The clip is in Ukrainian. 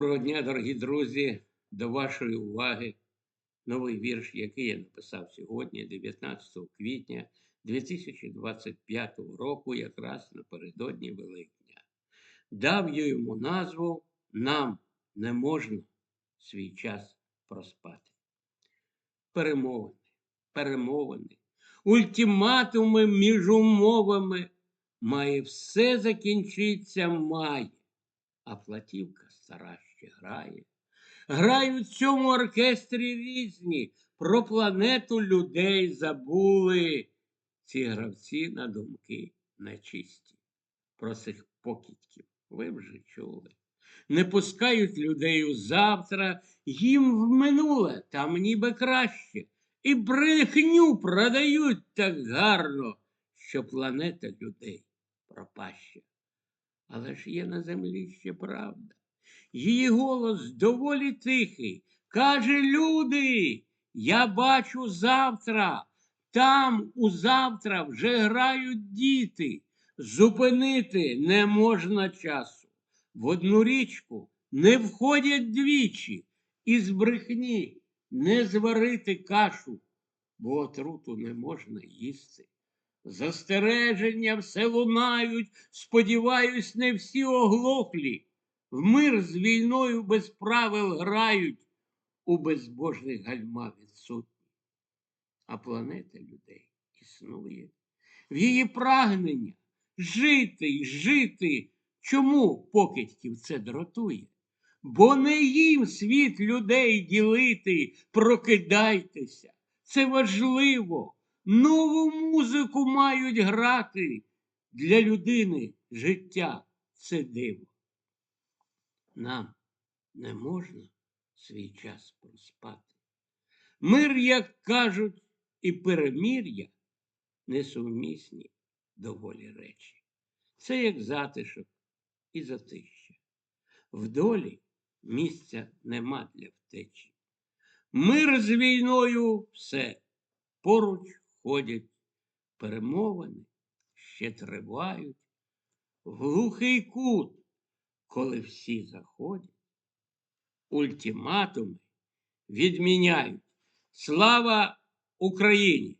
Доброго дня, дорогі друзі, до вашої уваги новий вірш, який я написав сьогодні, 19 квітня 2025 року, якраз напередодні Великдня. Дав я йому назву Нам не можна свій час проспати. Перемовини, перемовини, ультиматуми між умовами. Має все закінчиться має, а платівка стара ще грає. Грають в цьому оркестрі різні, про планету людей забули. Ці гравці на думки нечисті. Про цих покидьків ви вже чули. Не пускають людей у завтра, їм в минуле там ніби краще. І брехню продають так гарно, що планета людей пропаща. Але ж є на землі ще правда. Її голос доволі тихий. Каже, люди, я бачу завтра. Там у завтра вже грають діти. Зупинити не можна часу. В одну річку не входять двічі, із брехні не зварити кашу, бо отруту не можна їсти. Застереження все лунають, сподіваюсь, не всі оглохлі. В мир з війною без правил грають, у безбожних гальма відсутні. А планета людей існує. В її прагнення жити й жити. Чому покидьків це дратує? Бо не їм світ людей ділити, прокидайтеся. Це важливо. Нову музику мають грати. Для людини життя це диво. Нам не можна свій час проспати. Мир, як кажуть, і перемір'я несумісні доволі речі. Це як затишок і затища. В долі місця нема для втечі. Мир з війною все поруч ходять перемовини, ще тривають. В глухий кут, коли всі заходять, ультиматуми відміняють. Слава Україні!